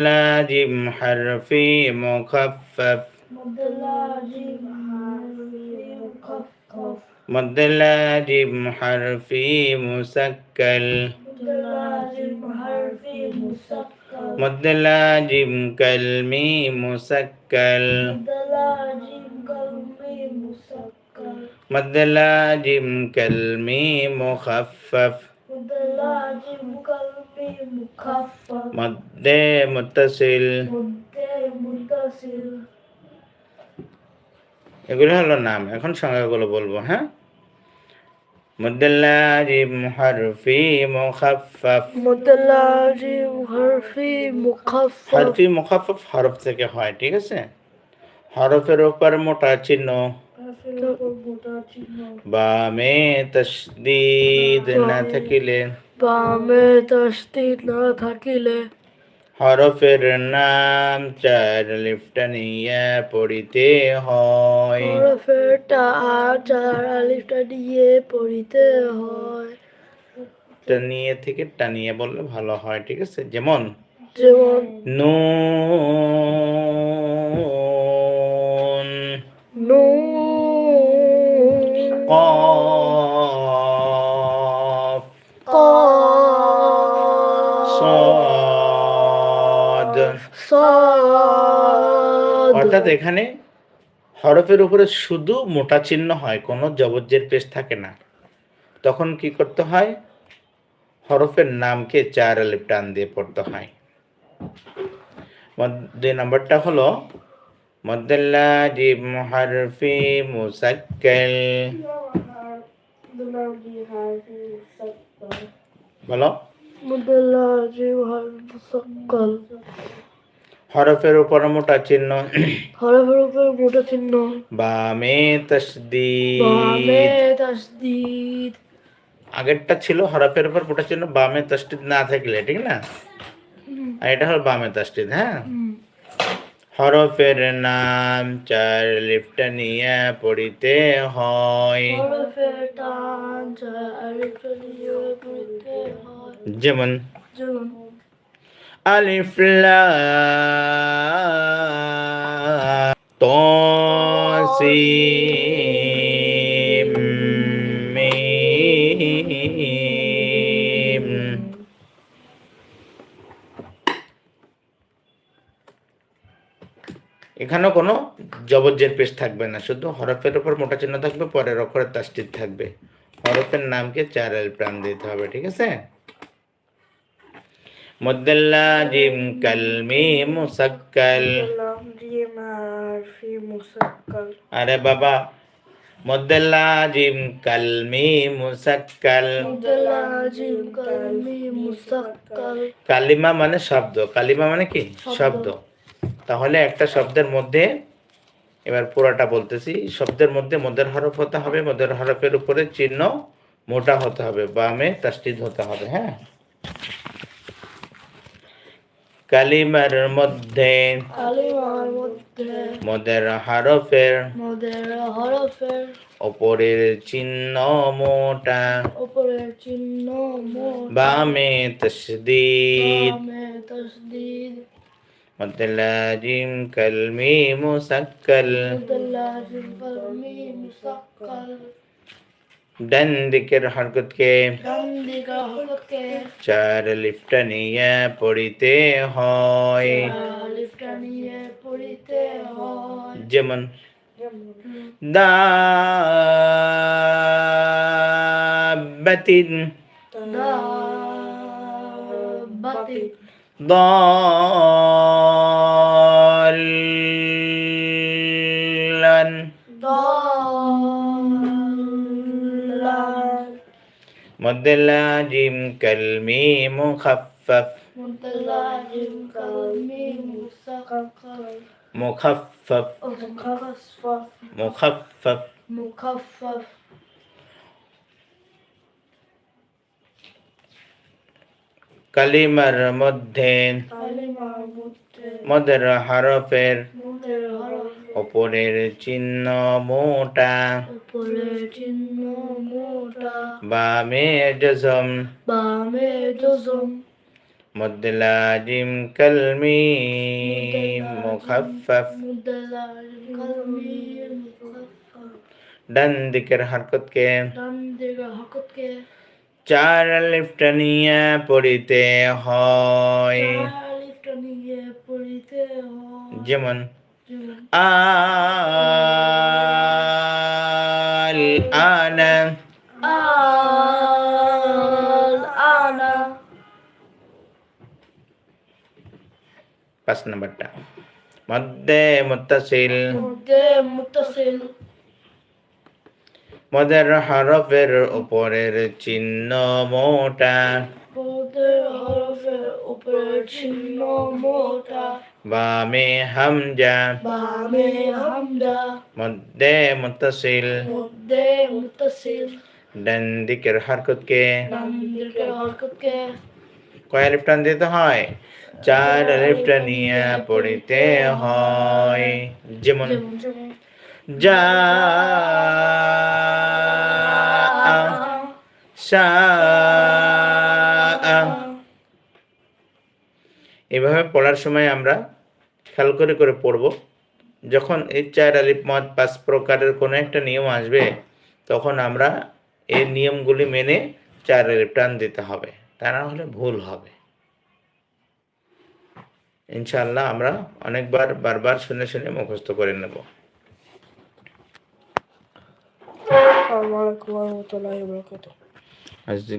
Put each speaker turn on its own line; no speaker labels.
لازم حرفي مخفف.
مد لازم حرفي مسكل.
مد لازم
لازم كلمي مسكل.
مد لازم
لازم كلمي مخفف.
مد لازم مخفف
مد متصل
مد متصل
এগুলো হলো নাম এখন সংজ্ঞাগুলো বলবো হ্যাঁ মুদাল্লাজিম হারফি মুখাফফাফ
مد لازم حرفي مخفف
হারফি মুখাফফাফ হরফ থেকে হয় ঠিক আছে হরফের উপর মোটা চিহ্ন
حرفي مربوطة চিহ্ন
বামে তসদিদ না থাকিলে
বামে তস্তিত না থাকিলে।
হরফের নাম চার লিফটানিয়া পড়িতে হয়।
হরফেরটা আর চার আলিফটা দিয়ে পড়িতে হয়।
টানিয়ে থেকে টানিয়ে বললে ভালো হয় ঠিক আছে? যেমন
যেমন
নুন
সদ।
অর্থাৎ এখানে হরফের উপরে শুধু মোটা চিহ্ন হয় কোনো জবজ্জের পেশ থাকে না। তখন কি করতে হয়? হরফের নামকে চার আলিপ টান দিয়ে পড়তে হয়। দুই নম্বরটা হলো বলো। হরফের উপর মোটা চিহ্ন।
হরফের উপর মোটা চিহ্ন।
বামে তসদিদ।
বামে তাসদিদ।
আগেরটা ছিল হরফের উপর মোটা চিহ্ন বামে তসদিদ না থাকলে ঠিক না? আর এটা হল বামে তসদিদ হ্যাঁ। হরফের নাম চার লিফটা নিয়ে পড়িতে হয়।
হরফের টান চার আলিফটা দিয়ে পড়িতে হয়
যেমন
যেমন
আলিফ এখানেও কোনো জবজ্জের পেশ থাকবে না শুধু হরফের ওপর মোটা চিহ্ন থাকবে পরের অক্ষরে তাস্তির থাকবে। হরফের নামকে চার আল প্রাণ দিতে হবে ঠিক আছে? মুদাল্লাজিম কালমি মুসাক্কাল। আরে বাবা মুসাক্কাল।
মুদাল্লাজিম কালমি মুসাক্কাল।
কালিমা মানে শব্দ কালিমা মানে কি? শব্দ। তাহলে একটা শব্দের মধ্যে এবার পুরোটা বলতেছি শব্দের মধ্যে মদের হরফ হতে হবে মদের হরফের উপরে চিহ্ন মোটা হতে হবে বামে তাস্তিদ হতে হবে হ্যাঁ? কালিমার মধ্যে মদের হরফের
হরফের
ওপরের চিহ্ন মোটা
উপরের চিহ্ন
বামে তসদিদ
বামে তাসদিদ
মদলাজিম কলমি মুসাক্কল
মুদাল্লাজিম কালমি মুসাক্কাল
ডান দিকের হরকতকে
ডান দিকে হরফকে
চার লিফটা নিয়ে পড়িতে হয়
আলিফটা নিয়ে পড়িতে হয়
যেমন দাবাতিন
ضالا.
ضالا.
مد
لازم كالميم مخفف.
مد لازم كالميم
مخفف.
مخفف.
مخفف.
مخفف.
কালিমার মধ্যে
কালিমার মধ্যে
মদের হরফের
মুখের হরফ
ওপরের চিহ্ন মোটা
উপরে চিহ্ন মোটা
বামে জজম
বামে জজম
مد لازم كالميم مخفف
মুদালাজিম কালমিম মুখাফফাফ
ডান দিকের হরকতকে
ডান দিকে হকতকে
চার আলিফ টানিয়া পড়িতে হয়
আলিফটা নিয়ে পড়িতে হয়
যেমন
যেমন
আল আনা
আল আনা
পাঁচ নাম্বারটা মধ্যে মুত্তাসিল
মধ্যে মুতাসিল
মদের হরফের উপরের চিহ্ন মোটা। বামে হামজা।
বামে হামজা।
মধ্যে মুত্তাসিল।
মধ্যে মুতাসিল
ডান দিকের
ডান দিকে হরকতকে।
কয় আলিফ টান দিতে হয়। চার আলিফ টানিয়া পড়িতে হয়। যেমন যা এভাবে পড়ার সময় আমরা খেয়াল করে করে পড়ব। যখন এই চার আলিফ মত পাঁচ প্রকারের কোনো একটা নিয়ম আসবে, তখন আমরা এই নিয়মগুলি মেনে চার আলিফ টান দিতে হবে। তা না হলে ভুল হবে। ইনশাল্লাহ আমরা অনেকবার বারবার শুনে শুনে মুখস্থ করে নেব।
আসসালামু আলাইকুম ওয়া রাহমাতুল্লাহি ওয়া বারাকাতুহু।
as the